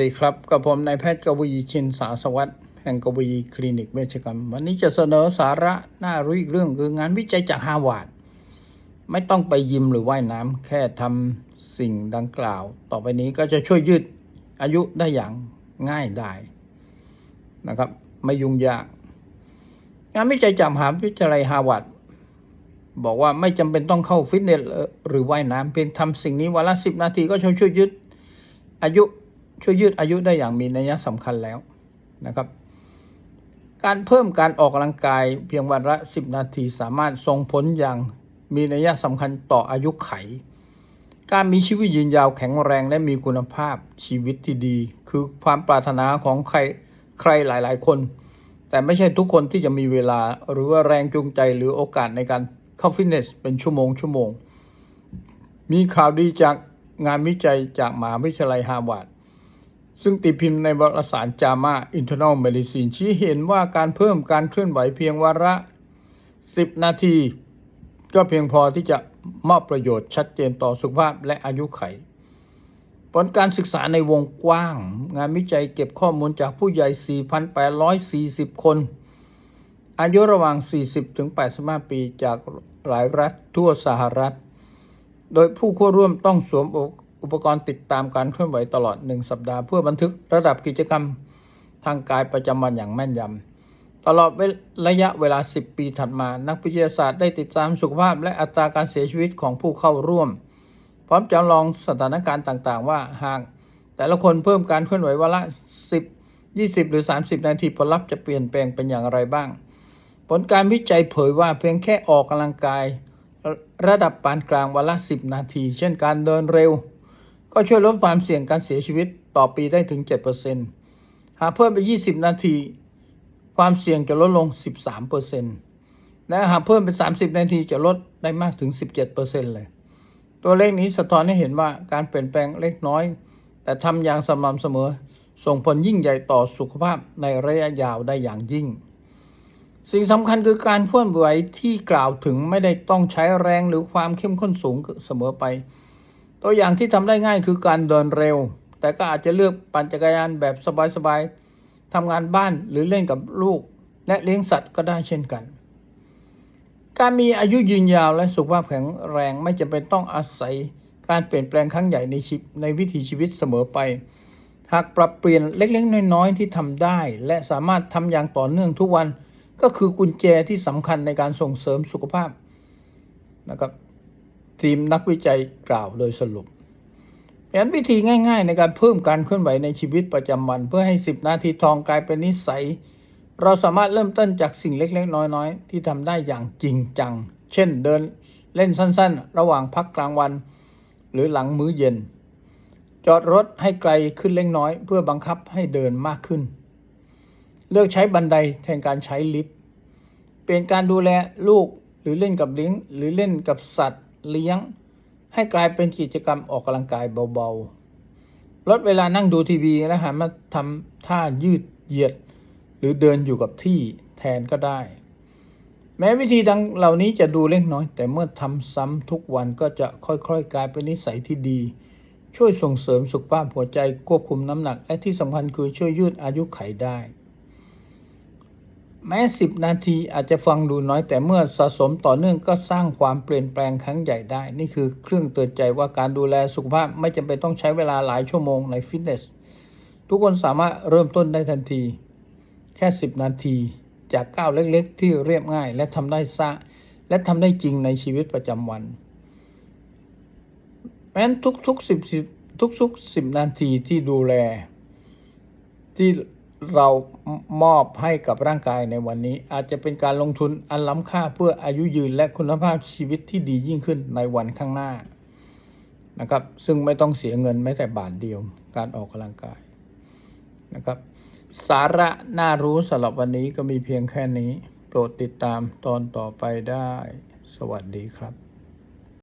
สวัสดีครับกับผมนายแพทย์กวีชินสาสวัสดิ์แห่งกวีคลินิกเวชกรรม วันนี้จะเสนอสาระน่ารู้อีกเรื่องคืองานวิจัยจากฮาวาดไม่ต้องไปยิมหรือว่ายน้ำแค่ทำสิ่งดังกล่าว ต่อไปนี้ก็จะช่วยยืดอายุได้อย่างง่ายได้นะครับ ไม่ยุ่งยาก งานวิจัยจากมหาวิทยาลัยฮาวาดบอกว่าไม่จำเป็นต้องเข้าฟิตเนสหรือว่ายน้ำเพียงทำสิ่งนี้วันละสิบนาทีก็ช่วยช่วยยืดอายุ ช่วยยืดอายุได้อย่างมีนัยสำคัญแล้วนะครับ การเพิ่มการออกกำลังกายเพียงวันละ 10 นาทีสามารถส่งผลอย่างมีนัยสำคัญต่ออายุไข การมีชีวิตยืนยาวแข็งแรงและมีคุณภาพชีวิตที่ดี คือความปรารถนาของใครใครหลาย ๆ คน แต่ไม่ใช่ทุกคนที่จะมีเวลาหรือว่าแรงจูงใจหรือโอกาสในการเข้าฟิตเนสเป็นชั่วโมงชั่วโมงมีข่าวดีจากงานวิจัยจากมหาวิทยาลัยฮาร์วาร์ด ซึ่งตีพิมพ์ในวารสาร JAMA Internal Medicine ชี้เห็นว่าการเพิ่มการเคลื่อนไหวเพียงวันละ10 นาที ก็เพียงพอที่จะมอบประโยชน์ชัดเจนต่อสุขภาพและอายุไข ผลการศึกษาในวงกว้าง งานวิจัยเก็บข้อมูลจากผู้ใหญ่ 4,840 คน อายุระหว่าง 40ถึง85 ปีจากหลายรัฐทั่วสหรัฐ โดยผู้เข้าร่วมต้องสวมอุ อุปกรณ์ติดตามการเคลื่อนไหวตลอด 1 สัปดาห์เพื่อบันทึกระดับกิจกรรมทางกายประจำวันอย่างแม่นยำ ตลอดระยะเวลา 10 ปีถัดมา นักวิทยาศาสตร์ได้ติดตามสุขภาพและอัตราการเสียชีวิตของผู้เข้าร่วม พร้อมจำลองสถานการณ์ต่างๆ ว่าหากแต่ละคนเพิ่มการเคลื่อนไหววันละ 10 20 หรือ 30 นาทีผลลัพธ์จะเปลี่ยนแปลงเป็นอย่างไรบ้าง ผลการวิจัยเผยว่าเพียงแค่ออกกำลังกาย ระดับปานกลางวันละ 10 นาที เช่นการเดินเร็ว ก็ช่วยลดความเสี่ยงการเสียชีวิตต่อปีได้ถึง 7%หากเพิ่มไป 20 นาที ความเสี่ยงจะลดลง 13%และหากเพิ่มเป็น 30 นาทีจะลดได้มากถึง 17%เลย ตัวเลขนี้สะท้อนให้เห็นว่าการเปลี่ยนแปลงเล็กน้อย แต่ทำอย่างสม่ำเสมอ ส่งผลยิ่งใหญ่ต่อสุขภาพในระยะยาวได้อย่างยิ่ง สิ่งสำคัญคือการเคลื่อนไหวที่กล่าวถึงไม่ได้ต้องใช้แรงหรือความเข้มข้นสูงเสมอไป ตัวอย่างที่ทำได้ง่ายคือการเดินเร็ว แต่ก็อาจจะเลือกปั่นจักรยานแบบสบายๆทำงานบ้านหรือเล่นกับลูก และเลี้ยงสัตว์ก็ได้เช่นกัน การมีอายุยืนยาวและสุขภาพแข็งแรงไม่จำเป็นต้องอาศัยการเปลี่ยนแปลงครั้งใหญ่ในชีวิตในวิถีชีวิตเสมอไป หากปรับเปลี่ยนเล็กๆ น้อยๆ ที่ทำได้ และสามารถทำอย่างต่อเนื่องทุกวัน ก็คือกุญแจที่สำคัญในการส่งเสริมสุขภาพนะครับ ทีมนักวิจัยกล่าวโดยสรุปเพราะฉะนั้นวิธีง่ายๆ ในการเพิ่มการเคลื่อนไหวในชีวิตประจำวัน เพื่อให้ 10 นาทีทองกลายเป็นนิสัย เราสามารถเริ่มต้นจากสิ่งเล็กๆ น้อยๆ ที่ทำได้อย่างจริงจัง เช่นเดินเล่นสั้นๆ ระหว่างพักกลางวัน หรือหลังมื้อเย็น จอดรถให้ไกลขึ้นเล็กน้อย เพื่อบังคับให้เดินมากขึ้น เลือกใช้บันไดแทนการใช้ลิฟต์เปลี่ยนการดูแลลูกหรือเล่นกับเลี้ยงหรือเล่นกับสัตว์ เลี้ยง ให้กลายเป็นกิจกรรมออกกำลังกายเบาๆ ลดเวลานั่งดูทีวีและหันมาทำท่ายืดเหยียด หรือเดินอยู่กับที่แทนก็ได้ แม้วิธีดังเหล่านี้จะดูเล็กน้อย แต่เมื่อทำซ้ำทุกวันก็จะค่อยๆ กลายเป็นนิสัยที่ดี ช่วยส่งเสริมสุขภาพหัวใจควบคุมน้ำหนัก และที่สำคัญคือช่วยยืดอายุไขได้ แม้ 10 นาทีอาจจะฟังดูน้อยแต่เมื่อสะสมต่อเนื่องก็สร้างความเปลี่ยนแปลงครั้งใหญ่ได้ นี่คือเครื่องเตือนใจว่าการดูแลสุขภาพไม่จำเป็นต้องใช้เวลาหลายชั่วโมงในฟิตเนส ทุกคนสามารถเริ่มต้นได้ทันที แค่ 10 นาทีจากก้าวเล็กๆ ที่เรียบง่าย และทำได้ซะและทำได้จริงในชีวิตประจำวัน แม้นทุกๆสิบทุกๆสิบนาทีที่ดูแลที่ เรามอบให้กับร่างกายในวันนี้ อาจจะเป็นการลงทุนอันล้ำค่าเพื่ออายุยืนและคุณภาพชีวิตที่ดียิ่งขึ้นในวันข้างหน้านะครับซึ่งไม่ต้องเสียเงินแม้แต่บาทเดียว การออกกำลังกายนะครับ สาระน่ารู้สำหรับวันนี้ก็มีเพียงแค่นี้ โปรดติดตามตอนต่อไปได้ สวัสดีครับ